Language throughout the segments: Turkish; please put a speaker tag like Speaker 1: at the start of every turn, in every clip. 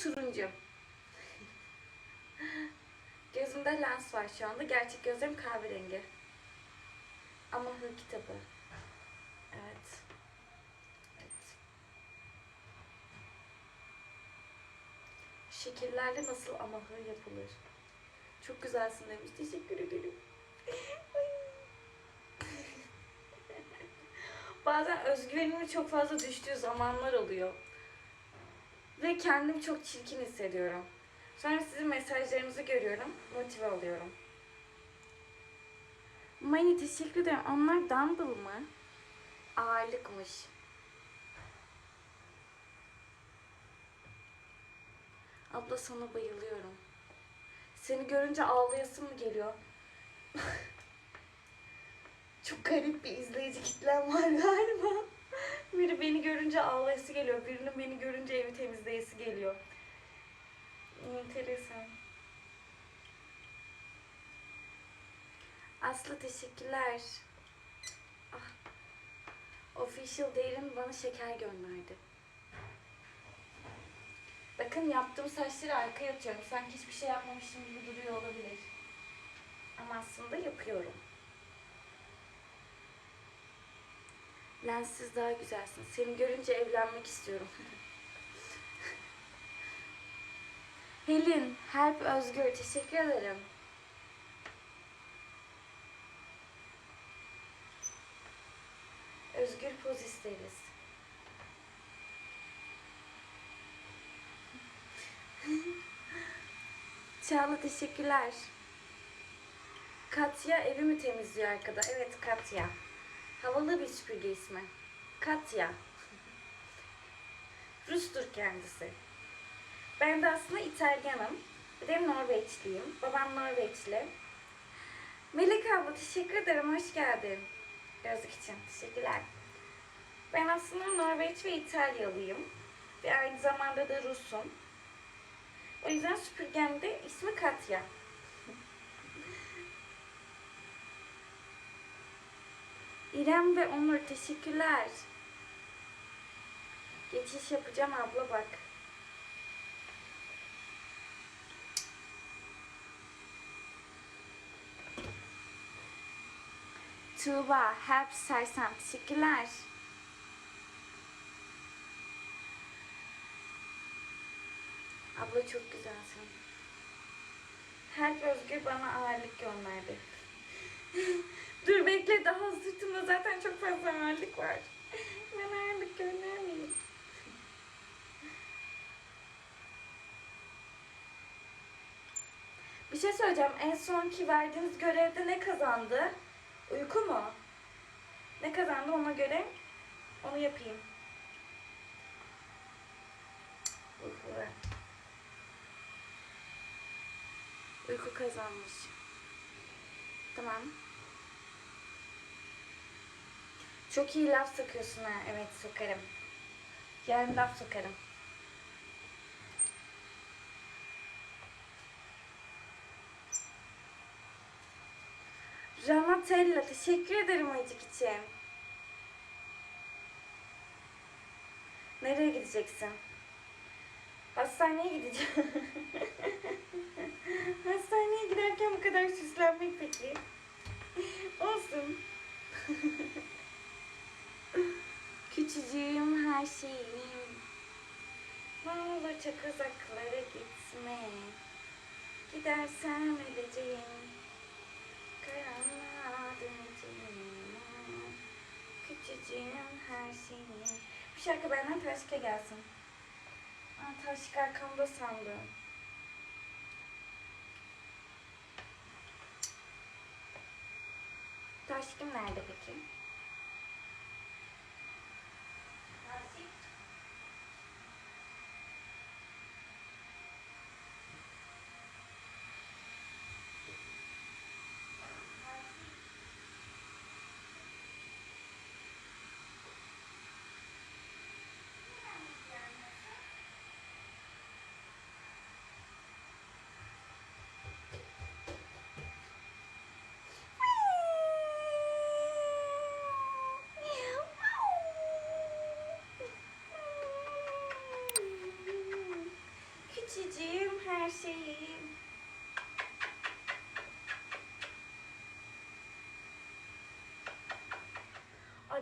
Speaker 1: turuncu. Gözümde lens var şu anda. Gerçek gözlerim kahverengi. Ama hı kitabı. Evet. Evet. Şekillerle nasıl ama hı yapılır? Çok güzelsin demiş. Teşekkür ederim. Bazen özgüvenimin çok fazla düştüğü zamanlar oluyor. Ve kendimi çok çirkin hissediyorum. Sonra sizin mesajlarınızı görüyorum. Motive oluyorum. Mani teşekkür ederim. Onlar dumbbell mı? Ağırlıkmış. Abla sana bayılıyorum. Seni görünce ağlayasım mı geliyor? Çok garip bir izleyici kitlem var galiba. Biri beni görünce ağlayası geliyor. Birinin beni görünce evi temizleyesi geliyor. Enteresan. Aslı teşekkürler. Ah. Official Derin bana şeker gönderdi. Bakın yaptığım saçları arkaya atıyorum. Sanki hiçbir şey yapmamışım gibi duruyor olabilir. Ama aslında yapıyorum. Lenssiz daha güzelsin. Seni görünce evlenmek istiyorum. Helin, Help Özgür. Teşekkür ederim. Özgür poz isteriz. Çağla teşekkürler. Katya evimi temizliyor arkada. Evet Katya. Havalı bir süpürge ismi. Katya. Rustur kendisi. Ben de aslında İtalyanım. Bir de Norveçliyim. Babam Norveçli. Melek abla teşekkür ederim. Hoş geldin. Gözlük için. Teşekkürler. Ben aslında Norveç ve İtalyalıyım. Ve aynı zamanda da Rusum. O yüzden süpürgemde ismi Katya. İrem ve Onur teşekkürler. Geçiş yapacağım abla bak. Tuğba, Help Sersem teşekkürler. Abla çok güzelsin. Help Özgür bana ağırlık gönderdi. Dur bekle daha sırtımda zaten çok fazla ağırlık var. Ben ağırlık göndermeyeyim. Bir şey söyleyeceğim. En sonki verdiğiniz görevde ne kazandı? Uyku mu? Ne kazandı ona göre onu yapayım. Uyku. Uyku kazanmış. Tamam. Çok iyi laf sokuyorsun ha. Evet sokarım. Yarın laf sokarım. Ramatella teşekkür ederim acık için. Nereye gideceksin? Hastaneye gideceğim. Hastaneye giderken bu kadar süslenmek peki? Olsun. Küçücüğüm her şeyim. Ne olur çok uzaklara gitme. Gidersen öleceğim. Karanlığa döneceğim. Küçücüğüm her şeyim. Bu şarkı benden Taşka gelsin. Aa, Taşka arkamda sandım. Taşkım nerede peki?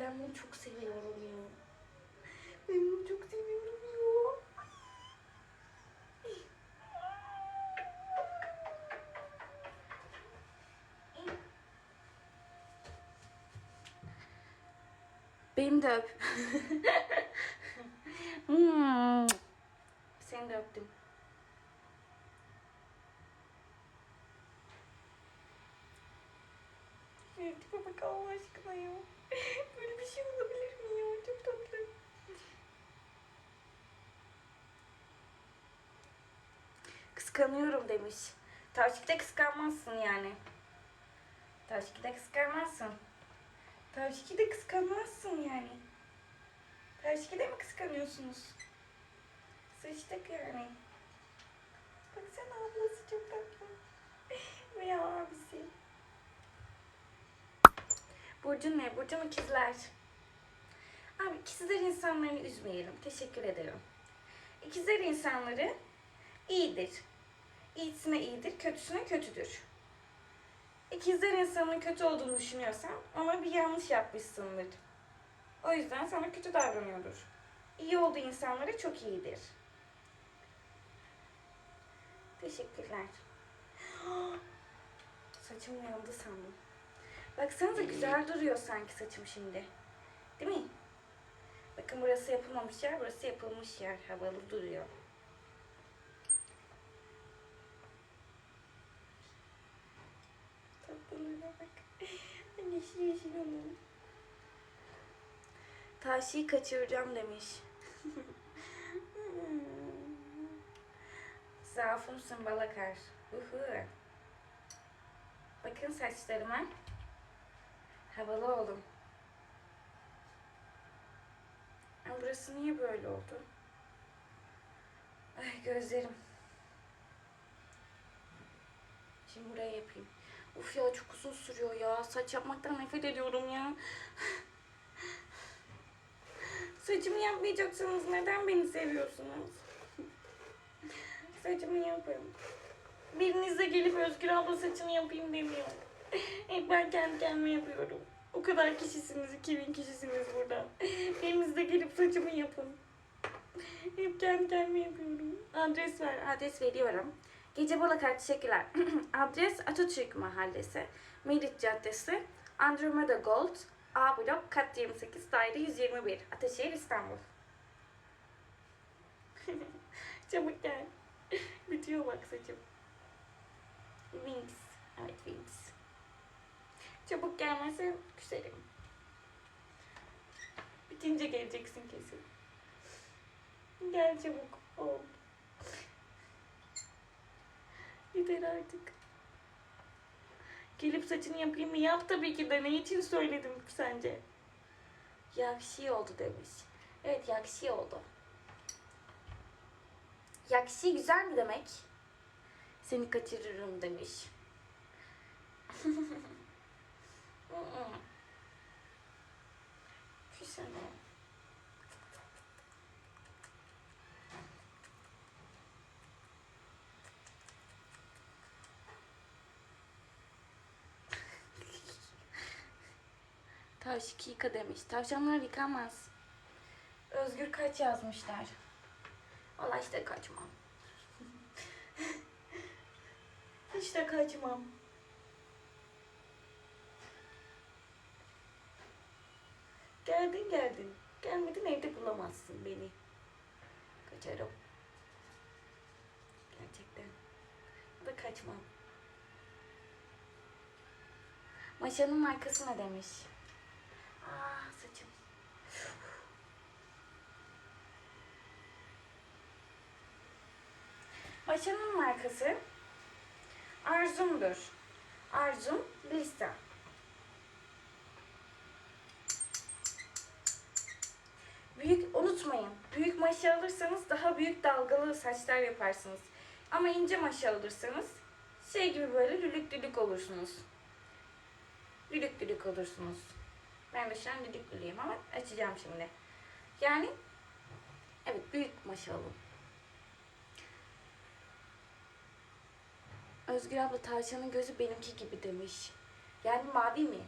Speaker 1: Ben bunu çok seviyorum ya. Ben bunu çok seviyorum ya. Beni de öp. Hmm. Seni de öptüm. Tipe bak Allah aşkına ya. Böyle bir şey olabilir mi ya? Çok tatlı. Kıskanıyorum demiş. Taşkide kıskanmazsın yani. Taşkide kıskanmazsın. Taşkide kıskanmazsın yani. Taşkide mi kıskanıyorsunuz? Sıçtık yani. Baksana ablası çok tatlı. Ve abisi. Burcun ne? Burcum ikizler. Abi ikizler insanlarını üzmeyelim. Teşekkür ederim. İkizler insanları iyidir. İyisine iyidir, kötüsüne kötüdür. İkizler insanın kötü olduğunu düşünüyorsan ona bir yanlış yapmışsındır. O yüzden sana kötü davranıyordur. İyi olduğu insanlara çok iyidir. Teşekkürler. Saçım yandı sandım. Baksanıza güzel duruyor sanki saçım şimdi. Değil mi? Bakın burası yapılmamış yer, burası yapılmış yer. Havalı duruyor. Tatlılığına bak. Onun. Taşi'yi kaçıracağım demiş. Zaafımsın balakar. Uhu. Bakın saçlarıma. Havalı oldum. Burası niye böyle oldu? Ay gözlerim. Şimdi buraya yapayım. Uf ya çok uzun sürüyor ya. Saç yapmaktan nefret ediyorum ya. Saçımı yapmayacaksınız. Neden beni seviyorsunuz? Saçımı yapın. Biriniz de gelip Özgür abla saçını yapayım demiyor. Hep ben kendi kendime yapıyorum. O kadar kişisiniz, 2000 kişisiniz burada. Biriniz de gelip saçımı yapın. Hep kendi kendime yapıyorum. Adres ver, adres veriyorum. Gece Balakar teşekkürler. Adres Atatürk Mahallesi, Merit Caddesi, Andromeda Gold, A blok kat 28 daire 121 Ataşehir İstanbul. Çabuk gel. Bitiyor bak saçım. Wings. Evet Wings. Çabuk gelmezsen küserim. Bitince geleceksin kesin. Gel çabuk ol. Yeter artık. Gelip saçını yapayım mı? Yap tabii ki de. Ne için söyledim sence? Yakşı oldu demiş. Evet yakşı oldu. Yakşı güzel mi demek? Seni kaçırırım demiş. Güzel. Taş yıka demiş. Tavşanlar yıkamaz. Özgür kaç yazmışlar. Valla işte kaçmam. De kaçmam. Geldin geldin. Gelmedin evde bulamazsın beni. Kaçarım. Gerçekten. Da kaçmam. Maşanın markası ne demiş? Ah saçım. Maşanın markası Arzum'dur. Arzum Lisa. Büyük unutmayın. Büyük maşa alırsanız daha büyük dalgalı saçlar yaparsınız. Ama ince maşa alırsanız şey gibi böyle lülük lülük olursunuz. Lülük lülük olursunuz. Ben de şu an lülük lülüyüm ama açacağım şimdi. Yani evet büyük maşa. Özgür abla tavşanın gözü benimki gibi demiş. Yani mavi mi?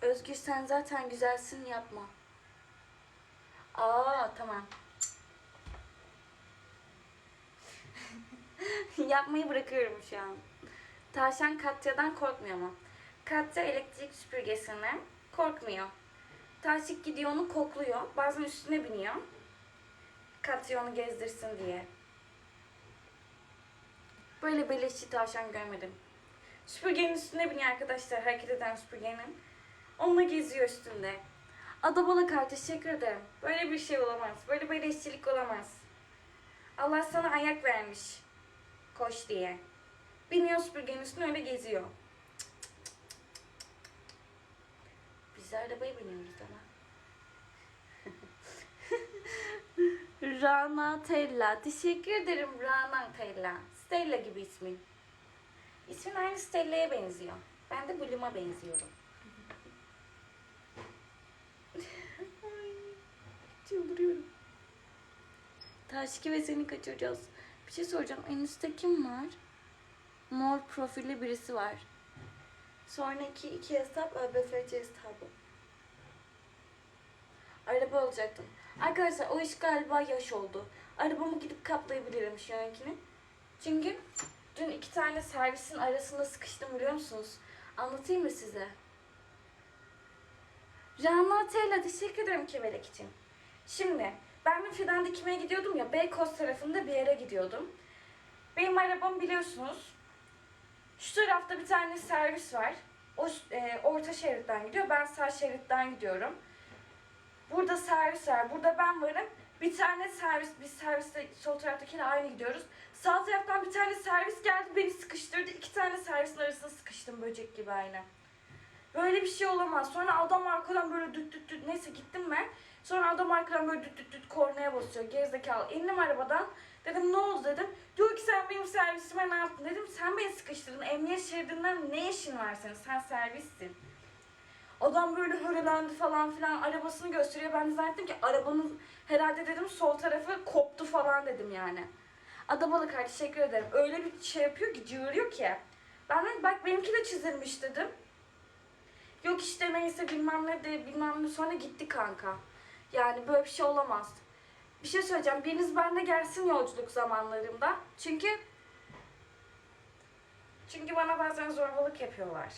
Speaker 1: Özgür sen zaten güzelsin yapma. Aa tamam. Yapmayı bırakıyorum şu an. Tavşan Katya'dan korkmuyor mu? Katya elektrik süpürgesinden korkmuyor. Taşık gidiyor onu kokluyor. Bazen üstüne biniyor. Katya onu gezdirsin diye. Böyle beleşçi tavşan görmedim. Süpürgenin üstüne biniyor arkadaşlar. Hareket eden süpürgenin. Onunla geziyor üstünde. Adabalı kart teşekkür ederim. Böyle bir şey olamaz. Böyle beleşçilik olamaz. Allah sana ayak vermiş. Koş diye. Biniyor süpürgenin üstüne öyle geziyor. Biz de arabaya biniyoruz ama. Rana Tella. Teşekkür ederim Rana Tella. Stella gibi ismin. İsmin aynı Stella'ya benziyor. Ben de Bloom'a benziyorum. Ay, Çıldırıyorum. Taşki ve seni kaçıracağız. Bir şey soracağım. En üstte kim var? Mor profilli birisi var. Sonraki iki hesap ÖBFC hesabı. Araba alacaktım. Arkadaşlar o iş galiba yaş oldu. Arabamı gidip kaplayabilirim şu ankini. Çünkü dün iki tane servisin arasında sıkıştım biliyor musunuz? Anlatayım mı size? Rana Teyla teşekkür ederim kemerek için. Şimdi ben bir fidan dikmeye gidiyordum ya Beykoz tarafında bir yere gidiyordum. Benim arabam biliyorsunuz şu tarafta bir tane servis var. O e, orta şeritten gidiyor. Ben sağ şeritten gidiyorum. Burada servis var. Burada ben varım. Bir tane servis, biz serviste sol taraftakiyle aynı gidiyoruz. Sağ taraftan bir tane servis geldi beni sıkıştırdı. İki tane servisin arasında sıkıştım böcek gibi aynı. Böyle bir şey olamaz. Sonra adam arkadan böyle düt düt düt neyse gittim ben. Sonra adam arkadan böyle düt düt düt kornaya basıyor. Gerizekalı. İndim arabadan. Dedim ne oldu dedim. Diyor ki sen benim servisime ne yaptın dedim. Sen beni sıkıştırdın. Emniyet şeridinden ne işin var senin? Sen servissin. Adam böyle hırılandı falan filan arabasını gösteriyor. Ben de zannettim ki arabanın herhalde dedim sol tarafı koptu falan dedim yani. Adabalı kart teşekkür ederim. Öyle bir şey yapıyor ki cığırıyor ki. Ben dedim bak benimki de çizilmiş dedim. Yok işte neyse bilmem ne de bilmem ne sonra gitti kanka. Yani böyle bir şey olamaz. Bir şey söyleyeceğim. Biriniz bende gelsin yolculuk zamanlarımda. Çünkü çünkü bana bazen zorbalık yapıyorlar.